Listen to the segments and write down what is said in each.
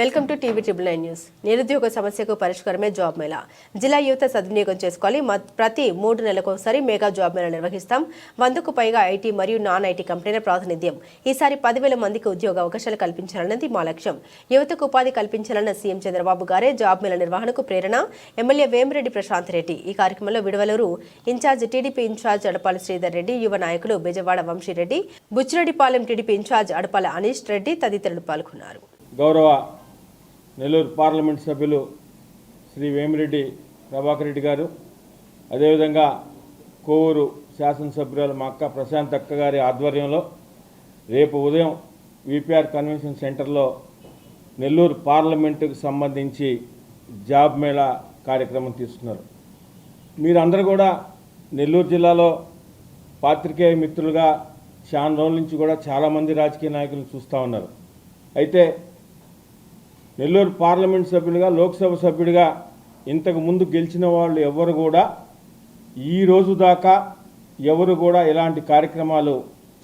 Welcome to TV triple nine news. నిరుద్యోగ సమస్యకు పరిష్కారమే job Mela. జిల్లా యువత సద్వినియోగం చేసుకోవాలి. ప్రతి మూడు నెలలకోసారి మెగా జాబ్ మేళా నిర్వహిస్తాం. వందకు పైగా ఐటీ మరియు నాన్ ఐటీ కంపెనీల ప్రాతినిధ్యం. ఈసారి పదివేల మందికి ఉద్యోగ అవకాశాలు కల్పించాలన్నది మా లక్ష్యం. యువతకు ఉపాధి కల్పించాలన్న సీఎం చంద్రబాబు గారే జాబ్ మేళా నిర్వహణకు ప్రేరణ. ఎమ్మెల్యే వేమిరెడ్డి ప్రశాంత్ రెడ్డి ఈ కార్యక్రమంలో Vidavaluru incharge TDP incharge Adapala Sridhar Reddy యువ నాయకులు బెజవాడ వంశీరెడ్డి బుచ్చిరెడ్డిపాలెం టీడీపీ ఇన్ఛార్జ్ అడపాల అనీష్ రెడ్డి తదితరులు పాల్గొన్నారు. గౌరవ నెల్లూరు పార్లమెంట్ సభ్యులు శ్రీ వేమిరెడ్డి ప్రభాకర్ రెడ్డి గారు అదేవిధంగా కోవూరు శాసనసభ్యురాలు మా అక్క ప్రశాంత్ అక్క గారి ఆధ్వర్యంలో రేపు ఉదయం విపిఆర్ కన్వెన్షన్ సెంటర్లో నెల్లూరు పార్లమెంటుకు సంబంధించి జాబ్ మేళా కార్యక్రమం తీసుకున్నారు మీరందరూ కూడా నెల్లూరు జిల్లాలో పాత్రికేయ మిత్రులుగా చాలా రోజుల నుంచి కూడా చాలామంది రాజకీయ నాయకులను చూస్తూ ఉన్నారు. అయితే నెల్లూరు పార్లమెంట్ సభ్యుడిగా లోక్సభ సభ్యుడిగా ఇంతకు ముందు గెలిచిన వాళ్ళు ఎవరు కూడా ఈ రోజు దాకా ఎవరు కూడా ఇలాంటి కార్యక్రమాలు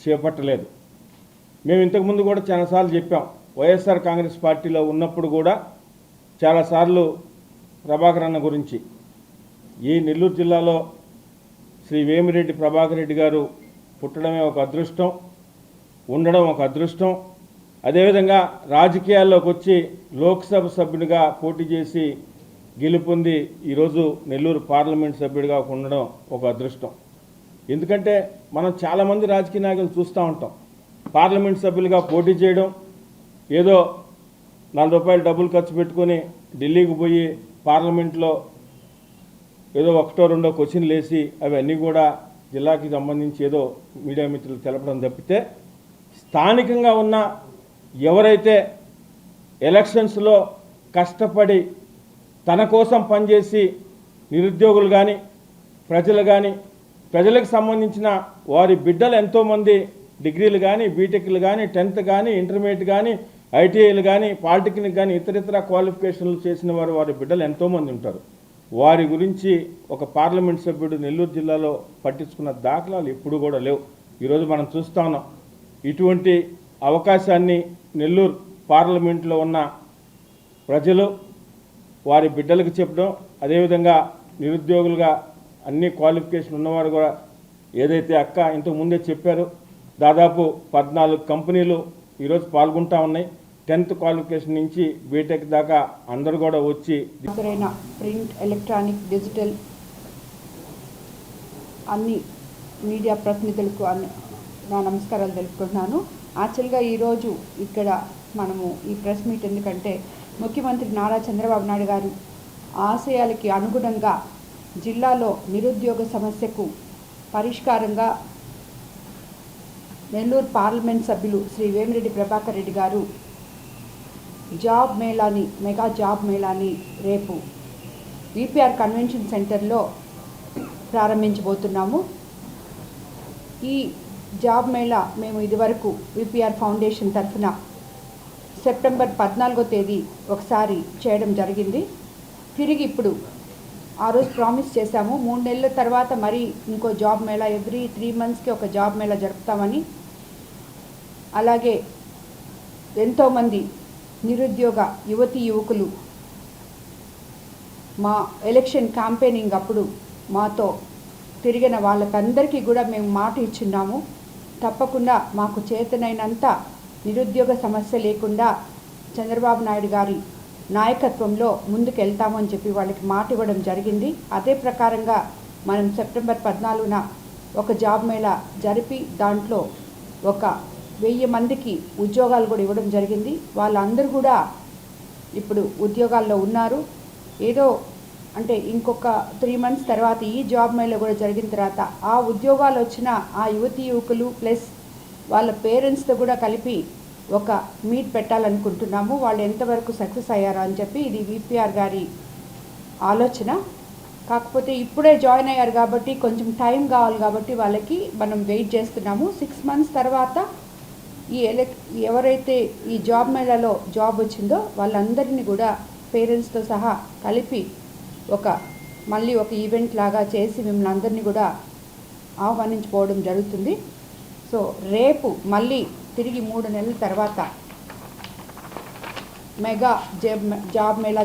చేపట్టలేదు. మేము ఇంతకుముందు కూడా చాలాసార్లు చెప్పాం. వైఎస్ఆర్ కాంగ్రెస్ పార్టీలో ఉన్నప్పుడు కూడా చాలాసార్లు ప్రభాకర్ అన్న గురించి. ఈ నెల్లూరు జిల్లాలో శ్రీ వేమిరెడ్డి ప్రభాకర్ రెడ్డి గారు పుట్టడమే ఒక అదృష్టం ఉండడం ఒక అదృష్టం. అదేవిధంగా రాజకీయాల్లోకి వచ్చి లోక్సభ సభ్యుడిగా పోటీ చేసి గెలుపొంది ఈరోజు నెల్లూరు పార్లమెంట్ సభ్యుడిగా ఉండడం ఒక అదృష్టం. ఎందుకంటే మనం చాలామంది రాజకీయ నాయకులు చూస్తూ ఉంటాం. పార్లమెంట్ సభ్యులుగా పోటీ చేయడం ఏదో నాలుగు రూపాయలు డబ్బులు ఖర్చు పెట్టుకొని ఢిల్లీకి పోయి పార్లమెంట్లో ఏదో ఒకటో రెండో క్వశ్చన్లు వేసి అవన్నీ కూడా జిల్లాకి సంబంధించి ఏదో మీడియా మిత్రులు తెలపడం తప్పితే స్థానికంగా ఉన్న ఎవరైతే ఎలక్షన్స్లో కష్టపడి తన కోసం పనిచేసి నిరుద్యోగులు కానీ ప్రజలు కానీ ప్రజలకు సంబంధించిన వారి బిడ్డలు ఎంతోమంది డిగ్రీలు కానీ బీటెక్లు కానీ టెన్త్ కానీ ఇంటర్మీడియట్ కానీ ఐటీఐలు కానీ పాలిటెక్నిక్ కానీ ఇతరితర క్వాలిఫికేషన్లు చేసిన వారు వారి బిడ్డలు ఎంతోమంది ఉంటారు. వారి గురించి ఒక పార్లమెంట్ సభ్యుడు నెల్లూరు జిల్లాలో పట్టించుకున్న దాఖలాలు ఎప్పుడు కూడా లేవు. ఈరోజు మనం చూస్తా ఉన్నాం. ఇటువంటి అవకాశాన్ని నెల్లూరు పార్లమెంట్లో ఉన్న ప్రజలు వారి బిడ్డలకు చెప్పడం అదేవిధంగా నిరుద్యోగులుగా అన్ని క్వాలిఫికేషన్ ఉన్నవారు కూడా ఏదైతే అక్క ఇంతకు ముందే చెప్పారు దాదాపు పద్నాలుగు కంపెనీలు ఈరోజు పాల్గొంటా ఉన్నాయి. టెన్త్ క్వాలిఫికేషన్ నుంచి బీటెక్ దాకా అందరూ కూడా వచ్చి ప్రింట్ ఎలక్ట్రానిక్ డిజిటల్ అన్ని మీడియా ప్రతినిధులకు అన్ని నా నమస్కారాలు తెలుపుకుంటున్నాను. యాక్చువల్గా ఈరోజు ఇక్కడ మనము ఈ ప్రెస్ మీట్ ఎందుకంటే ముఖ్యమంత్రి నారా చంద్రబాబు నాయుడు గారు ఆశయాలకి అనుగుణంగా జిల్లాలో నిరుద్యోగ సమస్యకు పరిష్కారంగా నెల్లూరు పార్లమెంట్ సభ్యులు శ్రీ వేమిరెడ్డి ప్రభాకర్ రెడ్డి గారు జాబ్ మేళాని మెగా జాబ్ మేళాని రేపు విపిఆర్ కన్వెన్షన్ సెంటర్లో ప్రారంభించబోతున్నాము. ఈ జాబ్ మేళా మేము ఇదివరకు విపిఆర్ ఫౌండేషన్ తరఫున సెప్టెంబర్ పద్నాలుగో తేదీ ఒకసారి చేయడం జరిగింది. తిరిగి ఇప్పుడు ఆ రోజు ప్రామిస్ చేశాము. మూడు నెలల తర్వాత మరి ఇంకో జాబ్ మేళా ఎవ్రీ త్రీ మంత్స్కి ఒక జాబ్ మేళా జరుపుతామని. అలాగే ఎంతోమంది నిరుద్యోగ యువతి యువకులు మా ఎలక్షన్ క్యాంపెయినింగ్ అప్పుడు మాతో తిరిగిన వాళ్ళకందరికీ కూడా మేము మాట ఇచ్చున్నాము. తప్పకుండా మాకు చేతనైనంత నిరుద్యోగ సమస్య లేకుండా చంద్రబాబు నాయుడు గారి నాయకత్వంలో ముందుకెళ్తామని చెప్పి వాళ్ళకి మాట ఇవ్వడం జరిగింది. అదే ప్రకారంగా మనం సెప్టెంబర్ పద్నాలుగున ఒక జాబ్ మేళా జరిపి దాంట్లో ఒక వెయ్యి మందికి ఉద్యోగాలు కూడా ఇవ్వడం జరిగింది. వాళ్ళందరూ కూడా ఇప్పుడు ఉద్యోగాల్లో ఉన్నారు. ఏదో అంటే ఇంకొక త్రీ మంత్స్ తర్వాత ఈ జాబ్ మేళ కూడా జరిగిన తర్వాత ఆ ఉద్యోగాలు వచ్చిన ఆ యువతి యువకులు ప్లస్ వాళ్ళ పేరెంట్స్తో కూడా కలిపి ఒక మీట్ పెట్టాలనుకుంటున్నాము. వాళ్ళు ఎంతవరకు సక్సెస్ అయ్యారో అని చెప్పి ఇది విపిఆర్ గారి ఆలోచన. కాకపోతే ఇప్పుడే జాయిన్ అయ్యారు కాబట్టి కొంచెం టైం కావాలి కాబట్టి వాళ్ళకి మనం వెయిట్ చేస్తున్నాము. సిక్స్ మంత్స్ తర్వాత ఈ ఎలక్ ఎవరైతే ఈ జాబ్ మేళాలో జాబ్ వచ్చిందో వాళ్ళందరినీ కూడా పేరెంట్స్తో సహా కలిపి ఒక మళ్ళీ ఒక ఈవెంట్ లాగా చేసి మిమ్మల్ని అందరినీ కూడా ఆహ్వానించుకోవడం జరుగుతుంది. సో రేపు మళ్ళీ తిరిగి మూడు నెలల తర్వాత మెగా జాబ్ జాబ్ మేళా